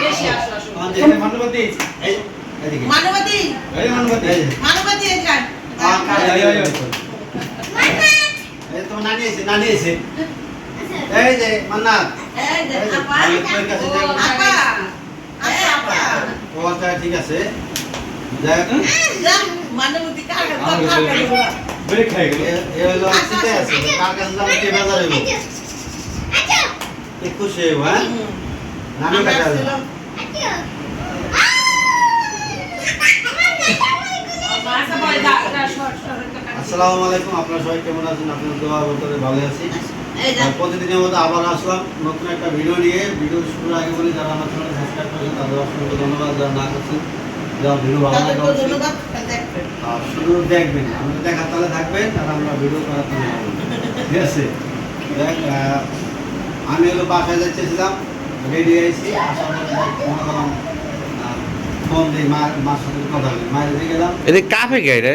এই যে আসো। এই যে আপা, আচ্ছা ঠিক আছে যাই মানবতী কার কাছে ব্রেক গেল এ- হলো আসতে আছে কার কাছে যাব কে বাজার হ্যাঁ। আসসালামু আলাইকুম আপনারা সবাই কেমন আছেন? আপনার দোয়া বলতে ভালো আছি। প্রতিদিনের মতো আবার আসলাম নতুন একটা ভিডিও নিয়ে। ভিডিও শুরুর আগে বলি যারা আমার চ্যানেল সাবস্ক্রাইব করেছেন তাদের অসংখ্য ধন্যবাদ। যারা না করছেন যারা ভিডিও ভালো লাগে তাদেরকেও অবশ্যই ধন্যবাদ, দেখবেন। আর শুধু দেখবেন আমাদের দেখার তালে থাকবেন আর আমরা ভিডিও করার তালে ঠিক আছে? দেখ আমি হলো বাসায় যাচ্ছিলাম রেডি হয়েছি আসার পরে মনে করলাম ফোন দিই মার সাথে কথা বলি। মায়ের দিয়ে গেলাম। এদিকে কাফে গাই রে?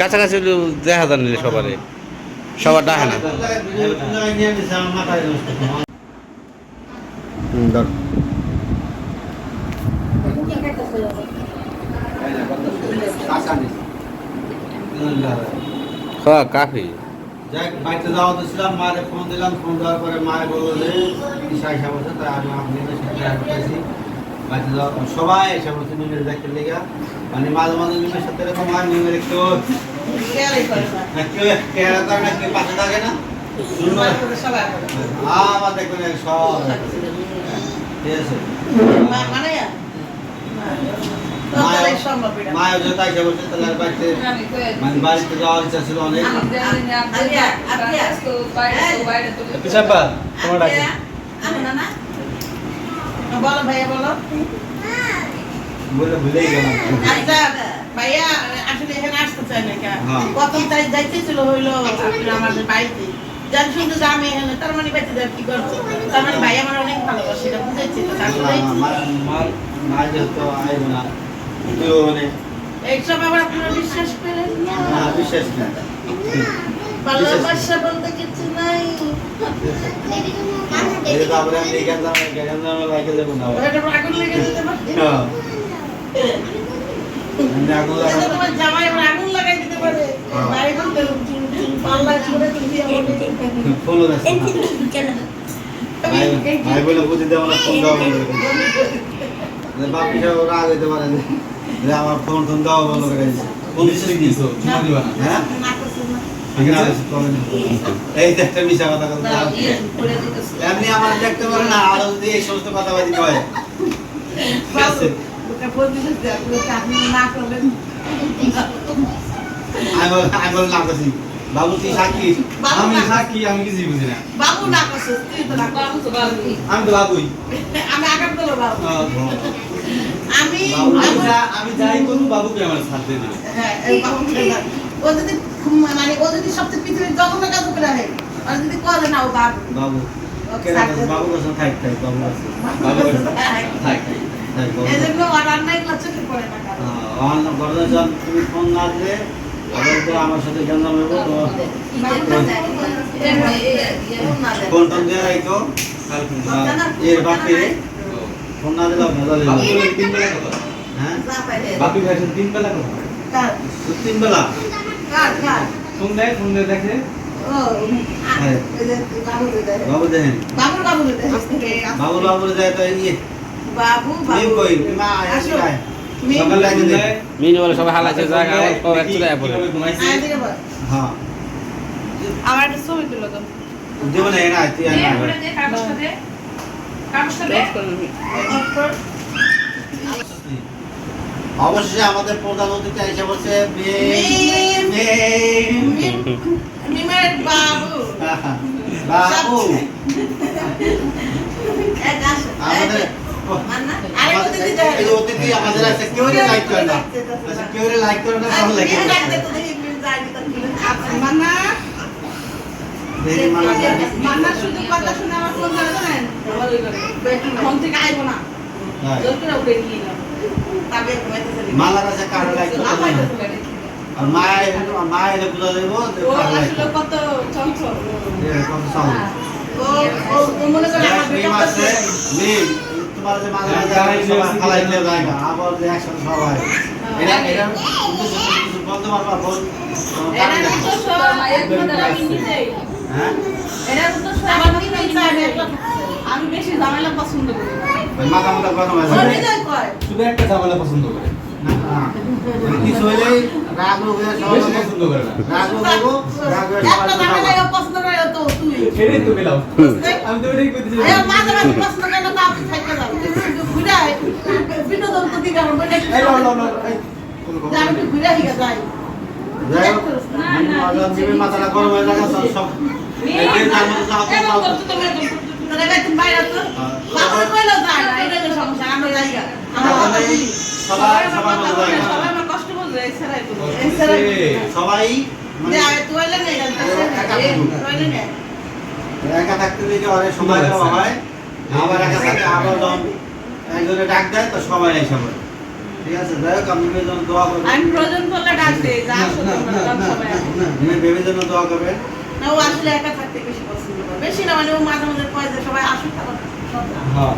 কাছাকাছি দেখা যান নিলে সবারে। সবার ডাকে না কোন জায়গায় ভিডিও কোন জায়গায় নিয়ে নিছে আমার মাথায় নষ্ট আসানি হ্যাঁ কাফি। যাই বাড়িতে যাওয়া তো ছিলাম মায়ের ফোন দিলাম ফোন দেওয়ার পরে মায়ের বলল যে ঈশা তাই আমি আপনাদের সাথে করতেছি বাড়িতে যাওয়া সবাই এসে বসে নিমের দেখতে লেগে। মানে মাঝে মাঝে নিমের সাথে এরকম হয় নিমের একটু কেয়ার করে না কেউ পাশে থাকে না? সবাই করে, সবাই করে। আমার দেখবেন সব ঠিক আছে। মানে। মায়ের যত এসে বসে তাহলে বাড়িতে। মানে বাড়িতে যাওয়ার ইচ্ছা ছিল অনেক। পিছাপা তোমার ডাকে। বলো ভাইয়া বলো। বলে ভুলেই গেলাম। আচ্ছা ভাইয়া আসলে এখানে আসতে চাই না কেন হ্যাঁ। প্রথম তাই যাইতেছিল হইল আপনি আমাদের বাড়িতে। যার শুনতে যে আমি এখানে তার মানে বাড়িতে যার কি করছে? তার মানে ভাই আমার অনেক ভালোবাসে এটা বুঝাইছি তো আসলে মার মানে এইসব আবার আপনারা বিশ্বাস করেন? না না বিশ্বাস না। ভালোবাসা বলতে কিছু নাই। এই তো আমরা এই গান জানা গান লাগে দেব না। ওটা আগুন লেগে যেতে পারে হ্যাঁ। আমি আগুন এটা তোমার জামাই আগুন লাগাই দিতে পারে। ভাই পাল্লা ছুড়ে তুমি ফোন আছে ভাই ভাই বলে বুঝি দেব না ফোন দাও বাপ পারে আমার ফোন ফোন দাও করে কোন দিছো দিবা না? হ্যাঁ। এই মিশা কথা কথা। এমনি আমার দেখতে পারে না আর যদি এই সমস্ত কয়। করলেন। আমি বল- না করছি। বাবু তুই সাক্ষী? আমি সাক্ষী আমি কিছুই বুঝি না। বাবু না করছে, তুই তো না করছিস। আমি তো বাবুই। আমি বাবু। আমি আমি আমার- যা- আমি যাই করব বাবুকে আমার সাথ দিয়ে দিবে হ্যাঁ, কে ও যদি মানে ও যদি সবচেয়ে পৃথিবীর জঘন্য কাজ করে আর যদি করে না ও বাবু। বাবু বাবু কাছে থাক থাক বাবু কাছে বাবু কাছে। হ্যাঁ। থাক থাক বাবু এই জন্য ওর পড়ে না কারও। আমার ঘরে যখন তুমি ফোন না দিলে আমার সাথে ফোন টোন। আহ, এর বাপে ফোন না দিলে। ভেজাল বাপু তিন বেলা কথা হ্যাঁ? বাপি ভাই তিন বেলা কথা কার? তিন বেলা। কার? কার? ফোন দেয় ফোন দিয়ে দেখে হ্যাঁ। ওই যে বাবু দেয়। বাবু বাবু দেয়। বাবু বাবু যায় তো এই বাবু বাবু। কই? মা আসো। আয় দিলে। দেয় মিনি বলে সবাই হালাইছে জায়গা আমার সব এক চলে পড়ে কীভাবে ঘুমাইছে। আয় দিকে বল। হ্যাঁ। আমার একটা ছবি তুলো তো। দেব না এরা তুই আর না অবশ্যই আমাদের প্রধান অতিথি এসে বলছে বাবু। আমাদের অতিথি আমাদের আছে কেউ লাইক করে না। আচ্ছা কেউ লাইক করে না ভালো লাগে। মিম ডাকতে তো দেখি মিম যায়। ভিতর খুলে। আচ্ছা, মান্না, দেখি মালা যায়। মান্না শুধু কথা শুনে আমার ফোন ধরে জানেন? ফোন থেকে আইবো না। জোর করে উঠে নিয়ে যাও। তারপরে ঘুমাইতে চলে যাব। মালার আছে কারও লাইক করে না আর মায়া মায়া এলে পূজা দেবো আসলে কত চঞ্চল। কত সাউন্ড ও ও ও মনে করে আমার বেটা আছে। মিম তোমার যে মাঝে মাঝে সবাই ফালাইতে জায়গা আবার যে একসাথে সবাই। এটা এটা উদ্দেশ্য কিছু বল এরা তো সব মায়ের কথা আমি নিজেই। হ্যাঁ? আমার। আমি বেশি ঝামেলা পছন্দ করি ওই মাথা মাথা গরম হয়ে ও যাবে নিজেই কয়? শুধু একটা ঝামেলা পছন্দ করে। না, না। কিছু হইলেই রাগ রোগ সবাই বেশি পছন্দ করে রাগ রোগ রাগ একটা সবাই ঝামেলা কথা ও পছন্দ করে তো তুই এটাই তো পেলাম আমি তো এটাই করতেছি এ মাঝে মাঝে পছন্দ করে না তো থাকতে যাবেন ঘুরে বিনোদন তো দিকে আমার বলে এই লাও, লাও, লাও, এই। যে আমি একটু ঘুরে যাই যাই হোক, মিম মিমের মাথাটা গরম হয়ে যাবে সব সবাই মানে একা থাকতে দিকে অনেক সময় হয়। আবার একা থাকে আবার একজনে ডাক দেয় তো সবাই এসে পড়ে ঠিক আছে যাই হোক আপনি জন্য দোয়া করবেন। আমি প্রয়োজন পড়লে ডাক দেই যা সবাই আপনি বেবির জন্য দোয়া না ও আসলে একা থাকতে বেশি পছন্দ করে। বেশি না মানে ও মাঝে মাঝে কয় যে সবাই আসুক তারপর হ্যাঁ।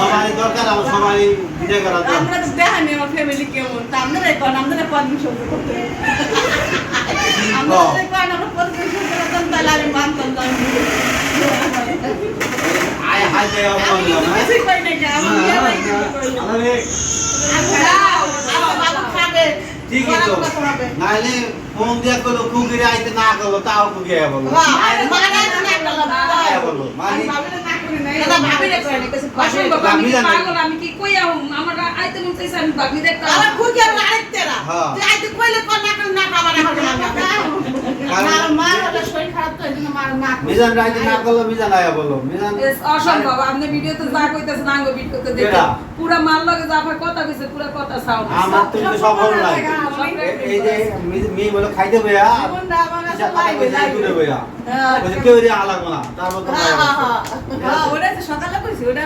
সবাই দরকার আমার সবাই বিদায় করা দরকার। আমরা তো দেখানি আমার ফ্যামিলি কেমন। তা আপনারা কোন আপনারা পারমিশন করতে আমরা কোন আমরা পারমিশন করতাম তাহলে আমি মানতাম ঠিকই তো নাইলে ফোন দিয়া করল কুকিরে আইতে না করল তাও কুকিয়ে বলো মানে বলো মানে আমি কি কি কই? আমার আইতে মন চাইছে, আমি ভাবি দেখতাম। আমার খুকি আর আরেকটেরা হ্যাঁ। তুই আইতে কইলে কোন না না খাবার না খাবার মা শরীর খারাপ তো এজন্য মার না মিজান রাইতে না করল মিজান আয়া বলো মিজান অসম্ভব, আপনি ভিডিওতে যা কইতেছেন, আঙ্গ ভিডিওতে দেখে। কেডা? মাল লগে যা আপনার কথা কইছে, পুরা কথা sound আমার তো কিন্তু সব ভালো এই যে মেয়ে বলে খাইতে বইয়া আমার কাছে লাইবে লাইবে বইয়া হ্যাঁ কেউ রে আলাগো না তারপর তো ওটা হচ্ছে সকালে কইছি ওটা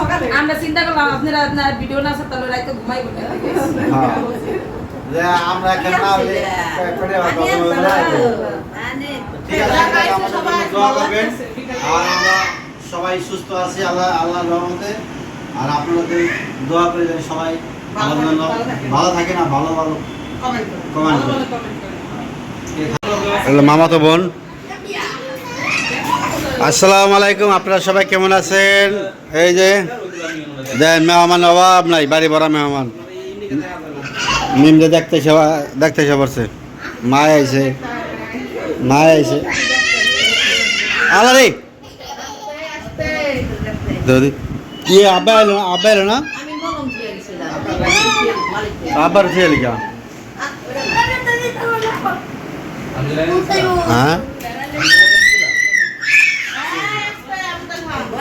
সকালে। আমরা চিন্তা করলাম আপনারা আপনার ভিডিও না আছে তাহলে রাইতে ঘুমাইব না। হ্যাঁ। আমরা না হলে করে ঠিক আছে আপনারা আমাদের জন্য দোয়া করবেন। আর আমরা সবাই সুস্থ আছি আল্লাহ আল্লাহর রহমতে। আর আপনাদের দোয়া করে যেন সবাই ভালো ভালো ভালো থাকে। না ভালো ভালো কমেন্ট কমেন্ট মামাতো বোন। আসসালামু আলাইকুম আপনারা সবাই কেমন আছেন? এই যে মেহমান অভাব নাই, বাড়ি ভরা মেহমান। মিমকে দেখতে সেবা, দেখতে সে পড়ছে মায় আইছে। মায় আইছে। আলারে! দাদি কি আব্বা এলো না? আব্বার খেয়ে লিখা। হ্যাঁ করে দাও পাতলা করে দাও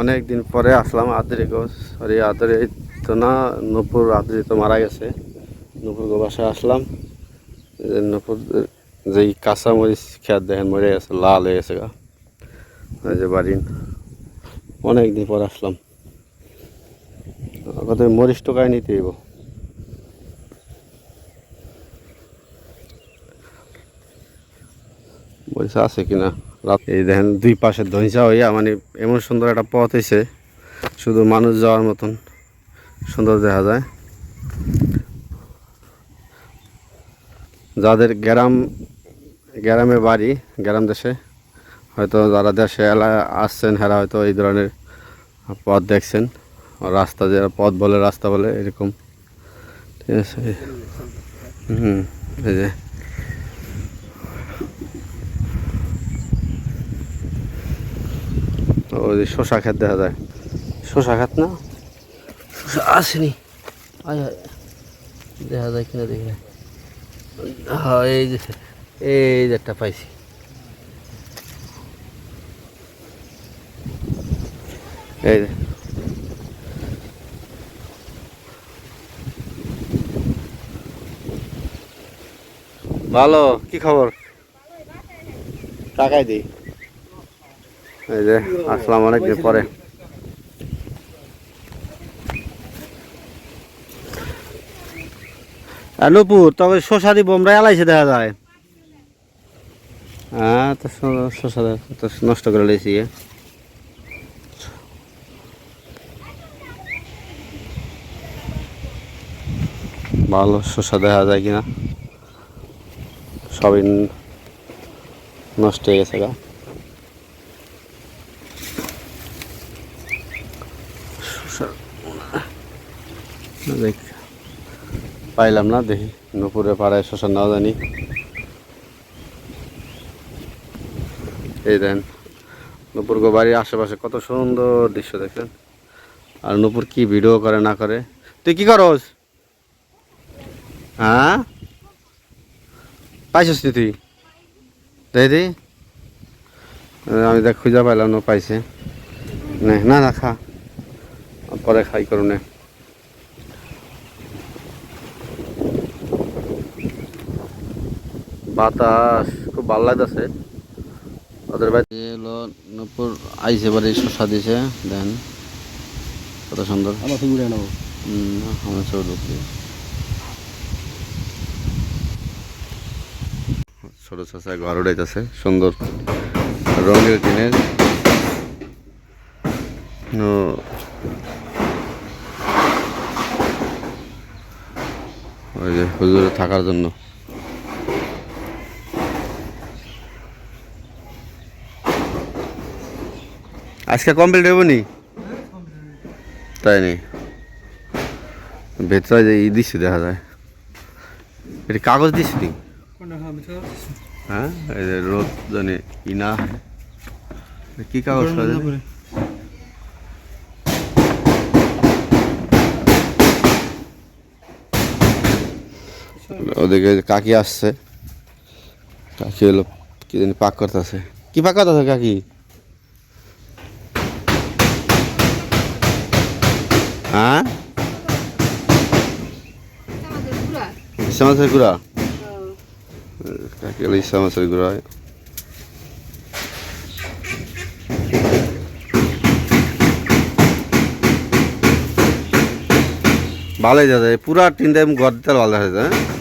অনেক দিন পরে আসলাম আদরি গো সরি, আদরি তো না, নূপুর আদরি তো মারা গেছে। নূপুর গো বাসায় আসলাম। নূপুর, যেই কাঁচা মরিচ খেয়ার দেখেন, মরে গেছে, লাল হয়ে গেছে গা। যে বাড়ি অনেক দিন পরে আসলাম। কত মরিচ টোকায় নিতে হইব। মরিচ আছে কিনা? রাত এই দেখেন দুই পাশে ধৈঁচা হইয়া মানে এমন সুন্দর একটা পথ হয়েছে শুধু মানুষ যাওয়ার মতন সুন্দর দেখা যায়। যাদের গ্রাম, গ্রামে বাড়ি, গ্রাম দেশে, হয়তো যারা দেশে আসছেন, হেরা হয়তো এই ধরনের পথ দেখছেন। রাস্তা যে পথ বলে রাস্তা বলে এরকম। ঠিক আছে? হুম এই যে। ওই যে শশা ক্ষেত দেখা যায়। শশা ক্ষেত না? শশা আসেনি। দেখা যায় কিনা দেখি হ্যাঁ এই যে এই যে একটা পাইছি। এই যে। ভালো। কি খবর? টাকাই দিই। এই যে আসলাম অনেকদিন পরে। নুপুর তবে শশা দি বোমরা এলাইছে দেখা যায়। হ্যাঁ তো শশা তো নষ্ট করে লেছি ভালো শশা দেখা যায় কিনা। সবই নষ্ট হয়ে গেছে গা। দেখ, পাইলাম না, দেখি নুপুরে পাড়ায় শশা নাও জানি। এই দেন, নুপুর গো বাড়ির আশেপাশে কত সুন্দর দৃশ্য দেখেন আর নুপুর কি ভিডিও করে না করে। তুই কি করস? হ্যাঁ? পাইছিস তুই দি আমি দেখ খুঁজা পাইলাম না পাইছে। নে না খা। পরে খাই করু নে। বাতাস খুব ভালো লাগতেছে। ওদের বাড়ি এলো নূপুর আইসে বাড়ি শসা দিছে দেন। কত সুন্দর। আমার ছবি নেব হুম, আমার ছবি চাষা ঘর উড়াইতেছে সুন্দর রঙের টিনের। ওই যে হুজুরে থাকার জন্য। আজকে কমপ্লিট হব নি? তাই নি? ভেতরে যে ই দিচ্ছি দেখা যায়। এটা কাগজ দিচ্ছি হ্যাঁ? যে রোদ জানে ই না কি কাগজ ওদিকে কাকি আসছে। কাকি হলো কি জানি পাক করতেছে। কি পাক করতেছে কাকি? হ্যাঁ? ইসা গুড়া? কাকি হলো ইসা মাছের ভালোই দাদা পুরা তিনটে গদ ভালো হয়েছে হ্যাঁ?